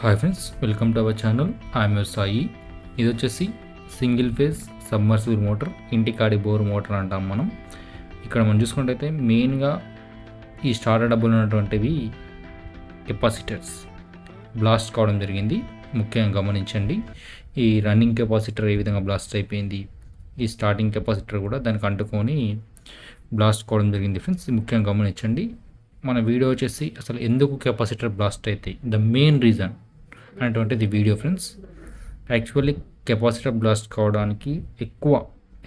Hi friends welcome to our channel I'm your Sai ఇది వచ్చేసి single phase submersible motor ఇంటికాడి bore motor అంటాం మనం. ఇక్కడ మనం చూసుకుంటే మెయిన్గా ఈ స్టార్టర్ డబ్బులు ఉన్నటువంటివి కెపాసిటర్స్ బ్లాస్ట్ కావడం జరిగింది. ముఖ్యంగా గమనించండి ఈ రన్నింగ్ కెపాసిటర్ ఏ విధంగా బ్లాస్ట్ అయిపోయింది ఈ స్టార్టింగ్ కెపాసిటర్ కూడా దానికి అంటుకొని బ్లాస్ట్ కావడం జరిగింది ఫ్రెండ్స్ ముఖ్యంగా గమనించండి మన వీడియో వచ్చేసి అసలు ఎందుకు కెపాసిటర్ బ్లాస్ట్ అవుతాయి ద మెయిన్ రీజన్ అనేటువంటిది video friends. Actually capacitor blast కావడానికి ఎక్కువ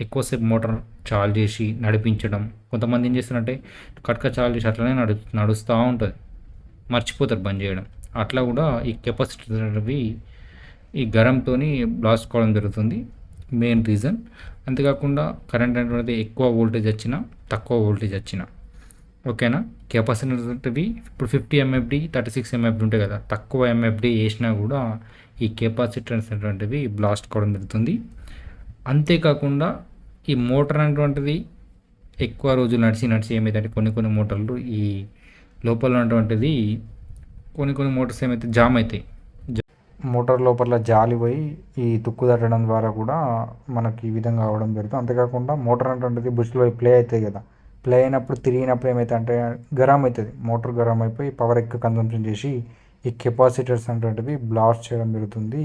ఎక్కువసేపు మోటార్ చార్జ్ చేసి నడిపించడం. కొంతమంది ఏం చేస్తారంటే కట్క చార్జ్ చేసి అట్లనే నడు నడుస్తూ ఉంటుంది. మర్చిపోతారు బంద్ చేయడం. అట్లా కూడా ఈ కెపాసిటర్ ఈ గరంతో బ్లాస్ట్ కావడం జరుగుతుంది. Main reason. అంతేకాకుండా కరెంట్ అనేటువంటిది ఎక్కువ వోల్టేజ్ వచ్చినా తక్కువ వోల్టేజ్ వచ్చినా. ఓకేనా? కెపాసిటీ ఉంటుంది ఇప్పుడు fifty MFD thirty six MFD ఉంటాయి కదా. తక్కువ ఎంఎఫ్డి వేసినా కూడా ఈ కెపాసిటర్స్ అనేటువంటివి బ్లాస్ట్ కావడం జరుగుతుంది. అంతేకాకుండా ఈ మోటార్ అనేటువంటిది ఎక్కువ రోజులు నడిచి నడిచి ఏమైందంటే కొన్ని కొన్ని మోటార్లు ఈ లోపల ఉన్నటువంటిది కొన్ని కొన్ని మోటార్స్ ఏమైతే జామ్ అవుతాయి. మోటార్ లోపల జాలి పోయి ఈ తుక్కు తట్టడం ద్వారా కూడా మనకి ఈ విధంగా అవడం జరుగుతుంది. అంతేకాకుండా మోటార్ అనేటువంటిది బుష్లో ప్లే అవుతాయి కదా. ప్లే అయినప్పుడు తిరిగినప్పుడు ఏమైతే అంటే గరం అవుతుంది మోటార్ గరం అయిపోయి పవర్ ఎక్కువ కన్సంప్షన్ చేసి ఈ కెపాసిటర్స్ అనేటువంటివి బ్లాస్ట్ చేయడం జరుగుతుంది.